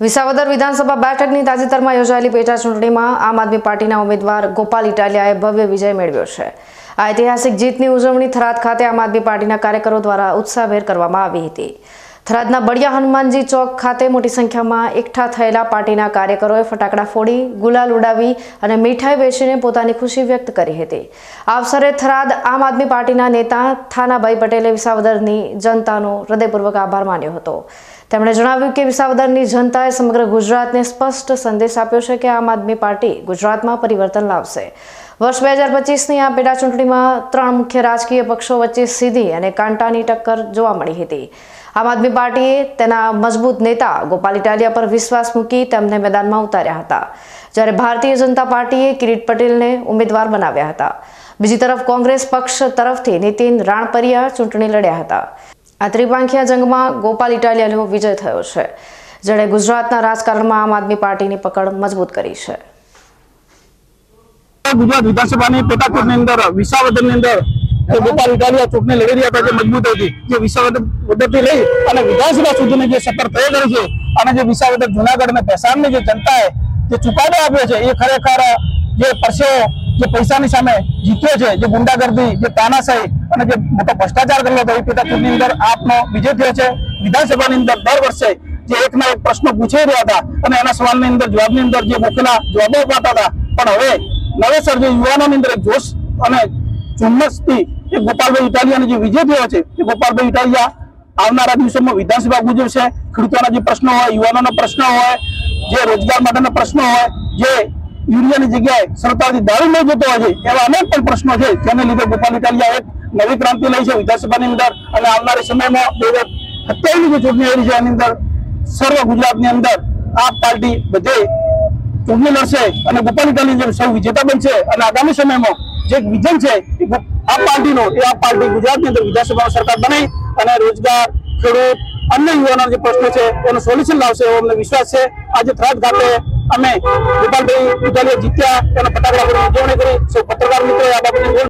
વિસાવદર વિધાનસભા બેઠકની તાજેતરમાં યોજાયેલી પેટા ચૂંટણીમાં આમ આદમી પાર્ટીના ઉમેદવાર ગોપાલ ઇટાલિયાએ ભવ્ય વિજય મેળવ્યો છે. આ ઐતિહાસિક જીતની ઉજવણી થરાદ ખાતે આમ આદમી પાર્ટીના કાર્યકરો દ્વારા ઉત્સાહભેર કરવામાં આવી હતી. થરાદના બળિયા હનુમાનજી ચોક ખાતે મોટી સંખ્યામાં એકઠા થયેલા પાર્ટીના કાર્યકરોએ ફટાકડા ફોડી, ગુલાલ ઉડાવી અને મીઠાઈ વેચીને પોતાની ખુશી વ્યક્ત કરી હતી. આ અવસરે થરાદ આમ આદમી પાર્ટીના નેતા થાનાભાઈ પટેલે વિસાવદરની જનતાનો હૃદયપૂર્વક આભાર માન્યો હતો. તેમણે જણાવ્યું કે વિસાવદરની જનતાએ સમગ્ર ગુજરાતને સ્પષ્ટ સંદેશ આપ્યો છે કે આમ આદમી પાર્ટી ગુજરાતમાં પરિવર્તન લાવશે. વર્ષ બે હજાર પચીસની આ પેટા ચૂંટણીમાં ત્રણ મુખ્ય રાજકીય પક્ષો વચ્ચે સીધી અને કાંટાની ટક્કર જોવા મળી હતી. આમ આદમી પાર્ટીએ તેના મજબૂત નેતા ગોપાલ ઇટાલિયા પર વિશ્વાસ મૂકી તેમને મેદાનમાં ઉતાર્યા હતા. જ્યારે ભારતીય જનતા પાર્ટીએ કિરીટ પટેલને ઉમેદવાર બનાવ્યા હતા. બીજી તરફ કોંગ્રેસ પક્ષ તરફથી નીતિન રાણપરિયા ચૂંટણી લડ્યા હતા. આ ત્રિપાંખિયા જંગમાં ગોપાલ ઇટાલિયાનો વિજય થયો છે, જેણે ગુજરાતના રાજકારણમાં આમ આદમી પાર્ટીની પકડ મજબૂત કરી છે. ગુજરાત વિધાનસભાની પેટા ચૂંટણી અંદર, વિસાવદરની અંદર, જે ગોપાલ ઇટાલિયા ચૂંટણી લડી રહ્યા હતા, જે મજબૂત હતી, જે વિસાવદરથી લઈ અને વિધાનસભા સુધીની જે સત્તર તય કરી છે અને જે વિસાવદર જુનાગઢ અને ભેસાણની જે જનતાએ જે ચુકાદો આપ્યો છે, એ ખરેખર, જે પરસેવો જે પૈસાની સામે જીત્યો છે, જે ગુંડાગર્દી, જે તાનાશાહી અને જે મોટો ભ્રષ્ટાચાર કરેલો હતો, એ પેટાચૂંટણી અંદર આપનો વિજય થયો છે. વિધાનસભાની અંદર દર વર્ષે જે એકના એક પ્રશ્નો પૂછાઈ રહ્યા હતા અને એના સવાલની અંદર જવાબની અંદર જે મુખ્યના જવાબો અપાતા હતા. પણ હવે નવેસર જે યુવાનોની અંદર જોશ અને ઝુમ્મસથી એ ગોપાલભાઈ ઇટાલિયાનો જે વિજય થયો છે, એ ગોપાલભાઈ ઇટાલિયા આવનારા દિવસોમાં વિધાનસભા ગુજરશે ખેડૂતોના જે પ્રશ્નો હોય, યુવાનોના પ્રશ્નો હોય, જે રોજગાર માટેના પ્રશ્નો હોય, જે યુરિયાની જગ્યાએ સરકારથી દારૂ લઈ જતો હોય છે, એવા અનેક પણ પ્રશ્નો છે. જેને લીધે ગોપાલ ઇટાલિયા એક નવી ક્રાંતિ લઈ છે વિધાનસભાની અંદર અને આવનારા સમયમાં બે હજાર સત્યાવીસની જે ચૂંટણી આવી છે, એની અંદર સર્વ ગુજરાતની અંદર આ પાર્ટી બધે ચૂંટણી લડશે અને ગોપાલ ઇટાલી જેમ સૌ વિજેતા બનશે અને આગામી સમયમાં જે વિઝન છે આ પાર્ટીનો, એ આ પાર્ટી ગુજરાતની અંદર વિધાનસભાનો સરકાર બનાવી અને રોજગાર, ખેડૂત, અન્ય યુવાનોના જે પ્રશ્નો છે, એનું સોલ્યુશન લાવશે એવો અમને વિશ્વાસ છે. આજે થરાદ ખાતે અમે ગોપાલભાઈ ઇટાલિયા જીત્યા તેના ફટાકડા પર ઉજવણી કરી. સૌ પત્રકાર મિત્રો આ બાબતે